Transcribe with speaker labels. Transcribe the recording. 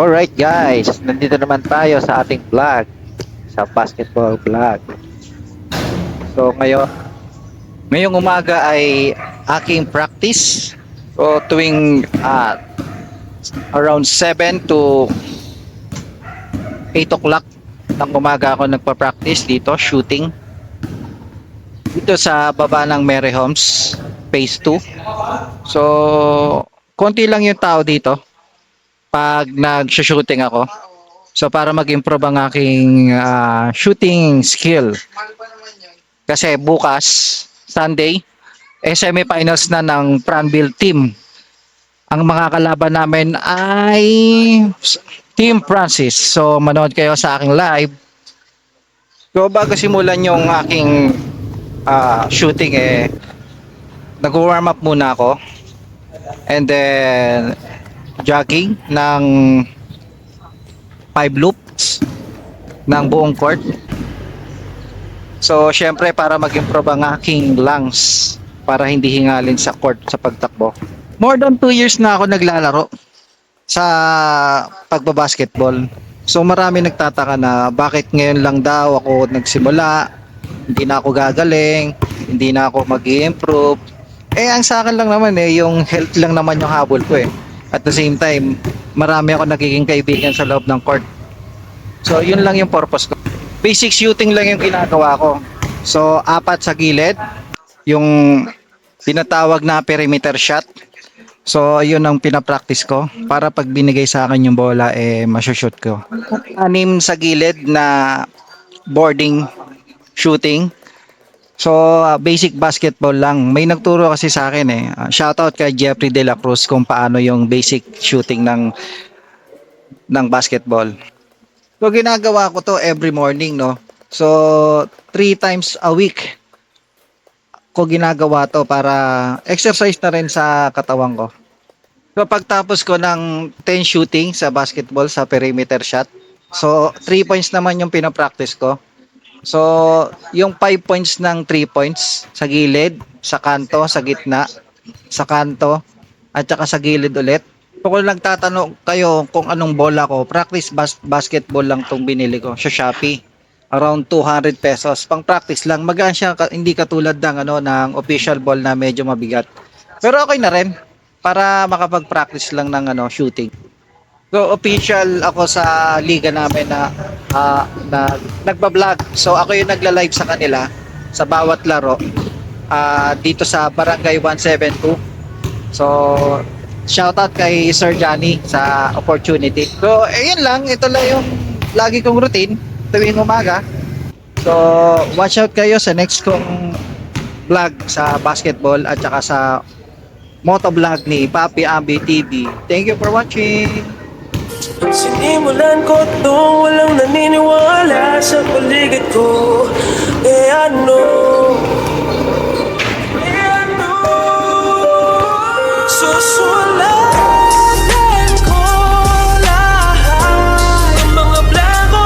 Speaker 1: Alright guys, nandito naman tayo sa ating vlog, sa basketball vlog. So ngayon, ngayong umaga ay aking practice. So tuwing ah, around 7 to 8 o'clock ng umaga ako nagpa-practice dito, shooting. Dito sa baba ng Mary Homes, phase 2. So, konti lang yung tao dito pag nag-shooting ako. So para mag-improve ang aking ah, shooting skill. Kasi bukas, Sunday, eh semifinals na ng Pranville team. Ang mga kalaban namin ay Team Francis. So manood kayo sa aking live. So bago simulan yung aking ah, shooting eh nag-warm up muna ako. And then jogging ng 5 loops ng buong court. So, syempre para mag-improve ang aking lungs para hindi hingalin sa court sa pagtakbo. More than 2 years na ako naglalaro sa pagbabasketball. So, marami nagtataka na bakit ngayon lang daw ako nagsimula, hindi na ako gagaling, hindi na ako mag improve Eh, ang sa akin lang naman eh, yung health lang naman yung habol ko eh. At the same time, marami ako nagiging kaibigan sa loob ng court. So, yun lang yung purpose ko. Basic shooting lang yung ginagawa ko. So, apat sa gilid. Yung tinatawag na perimeter shot. So, yun ang pinapractice ko. Para pag binigay sa akin yung bola, eh, masushoot ko. Anim sa gilid na boarding shooting. So, uh, basic basketball lang. May nagturo kasi sa akin eh. Uh, shoutout kay Jeffrey De La Cruz kung paano yung basic shooting ng ng basketball. So, ginagawa ko to every morning, no? So, three times a week ko ginagawa to para exercise na rin sa katawan ko. So, pagtapos ko ng 10 shooting sa basketball sa perimeter shot, so, 3 points naman yung pinapractice ko. So, yung 5 points ng 3 points sa gilid, sa kanto, sa gitna, sa kanto, at saka sa gilid ulit. Kung nagtatanong kayo kung anong bola ko, practice bas- basketball lang tong binili ko sa Shopee. Around 200 pesos. Pang practice lang. Magaan siya, hindi katulad ng, ano, ng official ball na medyo mabigat. Pero okay na rin para makapag-practice lang ng ano, shooting. So official ako sa liga namin na ah, na nagba-vlog. So ako yung nagla-live sa kanila sa bawat laro ah, dito sa Barangay 172. So shoutout kay Sir Johnny sa opportunity. So ayun lang, ito lang yung lagi kong routine tuwing umaga. So watch out kayo sa next kong vlog sa basketball at saka sa motovlog ni Papi Ambi TV. Thank you for watching.
Speaker 2: Sinimulan ko to walang naniniwala sa paligid ko Eh ano? Eh ano? Susulatan ko lahat Ang mga blanco